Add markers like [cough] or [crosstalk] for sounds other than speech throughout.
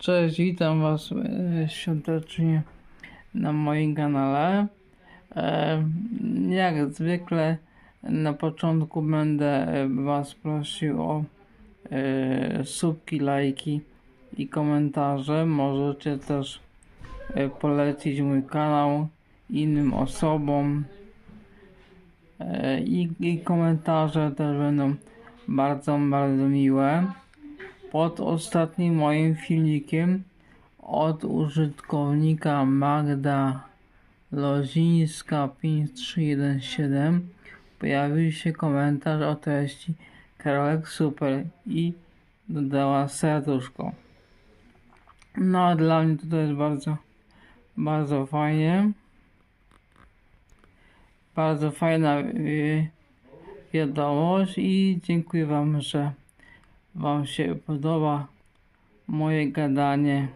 Cześć, witam Was e, świątecznie na moim kanale. E, Jak zwykle na początku będę Was prosił o e, subki, lajki i komentarze. Możecie też polecić mój kanał innym osobom. I, I komentarze też będą bardzo, bardzo miłe pod ostatnim moim filmikiem od użytkownika Magda Lozińska 5317 pojawił się komentarz o treści Karolek super i dodała serduszko. No dla mnie to jest bardzo, bardzo fajnie. Bardzo fajna y, wiadomość i dziękuję Wam, że Wam się podoba moje gadanie.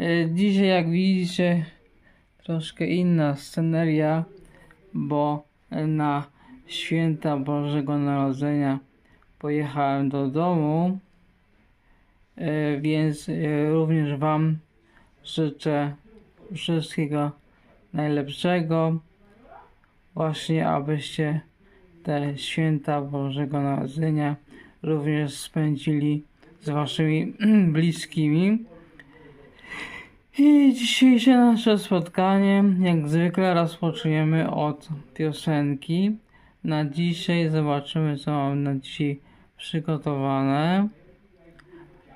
E, Dzisiaj, jak widzicie, troszkę inna sceneria, bo na święta Bożego Narodzenia pojechałem do domu, E, więc e, również Wam życzę wszystkiego najlepszego, właśnie abyście te święta Bożego Narodzenia również spędzili z waszymi [clears throat] bliskimi. I dzisiejsze nasze spotkanie, jak zwykle, rozpoczniemy od piosenki. Na dzisiaj zobaczymy, co mam na dzisiaj przygotowane.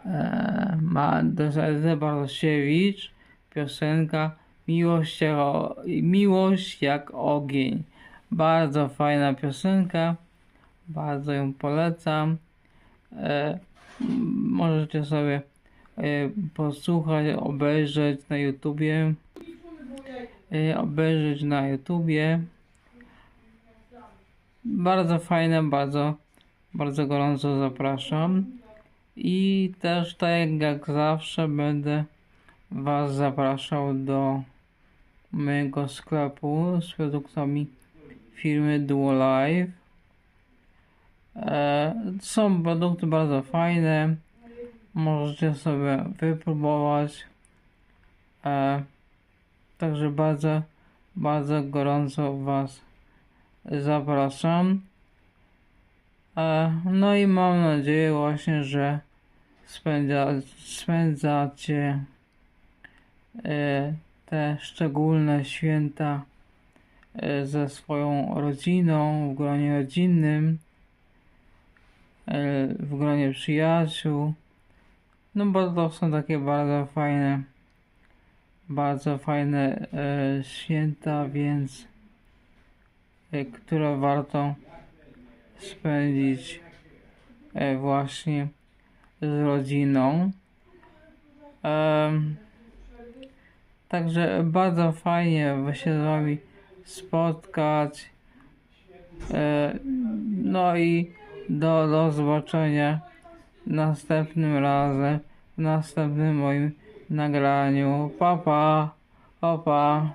Eee, ma Ezy Bartosiewicz, piosenka Miłość o, Miłość jak ogień. Bardzo fajna piosenka, bardzo ją polecam. E, możecie sobie e, posłuchać, obejrzeć na YouTubie. E, obejrzeć na YouTubie. Bardzo fajne, bardzo, bardzo gorąco zapraszam. I też tak jak zawsze będę Was zapraszał do mojego sklepu z produktami firmy Duo Life. E, są produkty bardzo fajne. Możecie sobie wypróbować. E, także bardzo, bardzo gorąco Was zapraszam. E, no i mam nadzieję właśnie, że spędza, spędzacie te szczególne święta ze swoją rodziną, w gronie rodzinnym, w gronie przyjaciół. No bo to są takie bardzo fajne, bardzo fajne e, święta, więc e, które warto spędzić e, właśnie z rodziną. Także bardzo fajnie się z wami spotkać. E, No i do, do zobaczenia następnym razem, w następnym moim nagraniu. Pa pa, pa pa.